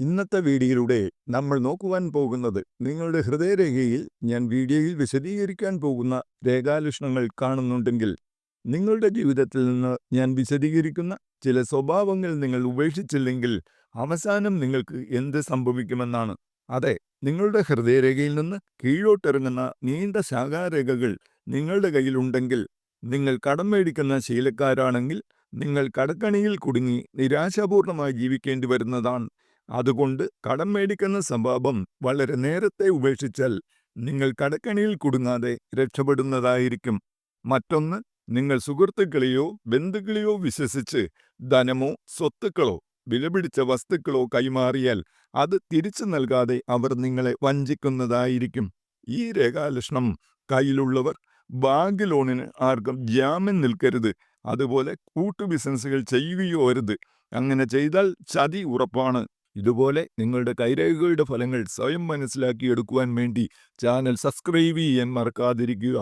ഇന്നത്തെ വീഡിയോയിലൂടെ നമ്മൾ നോക്കുവാൻ പോകുന്നത് നിങ്ങളുടെ ഹൃദയരേഖയിൽ ഞാൻ വീഡിയോയിൽ വിശദീകരിക്കാൻ പോകുന്ന രേഖാലക്ഷണങ്ങൾ കാണുന്നുണ്ടെങ്കിൽ നിങ്ങളുടെ ജീവിതത്തിൽ നിന്ന് ഞാൻ വിശദീകരിക്കുന്ന ചില സ്വഭാവങ്ങൾ നിങ്ങൾ ഉപേക്ഷിച്ചില്ലെങ്കിൽ അവസാനം നിങ്ങൾക്ക് എന്ത് സംഭവിക്കുമെന്നാണ്. അതെ നിങ്ങളുടെ ഹൃദയരേഖയിൽ നിന്ന് കീഴോട്ടിറങ്ങുന്ന നീണ്ട ശാഖാരേഖകൾ നിങ്ങളുടെ കയ്യിലുണ്ടെങ്കിൽ നിങ്ങൾ കടം മേടിക്കുന്ന ശീലക്കാരാണെങ്കിൽ നിങ്ങൾ കടക്കണിയിൽ കുടുങ്ങി നിരാശാപൂർണമായി ജീവിക്കേണ്ടി വരുന്നതാണ്. അതുകൊണ്ട് കടം മേടിക്കുന്ന സ്വഭാവം വളരെ നേരത്തെ ഉപേക്ഷിച്ചാൽ നിങ്ങൾ കടക്കണിയിൽ കുടുങ്ങാതെ രക്ഷപ്പെടുന്നതായിരിക്കും. മറ്റൊന്ന് നിങ്ങൾ സുഹൃത്തുക്കളെയോ ബന്ധുക്കളെയോ വിശ്വസിച്ച് ധനമോ സ്വത്തുക്കളോ വിലപിടിച്ച വസ്തുക്കളോ കൈമാറിയാൽ അത് തിരിച്ചു നൽകാതെ അവർ നിങ്ങളെ വഞ്ചിക്കുന്നതായിരിക്കും. ഈ രേഖാലക്ഷണം കയ്യിലുള്ളവർ ബാങ്ക് ലോണിന് ആർക്കും ജാമ്യം നിൽക്കരുത്. അതുപോലെ കൂട്ടു ബിസിനസ്സുകൾ ചെയ്യുകയോ അരുത്. അങ്ങനെ ചെയ്താൽ ചതി ഉറപ്പാണ്. ഇതുപോലെ നിങ്ങളുടെ കൈരേഖകളുടെ ഫലങ്ങൾ സ്വയം മനസ്സിലാക്കിയെടുക്കുവാൻ വേണ്ടി ചാനൽ സബ്സ്ക്രൈബ് ചെയ്യാൻ മറക്കാതിരിക്കുക.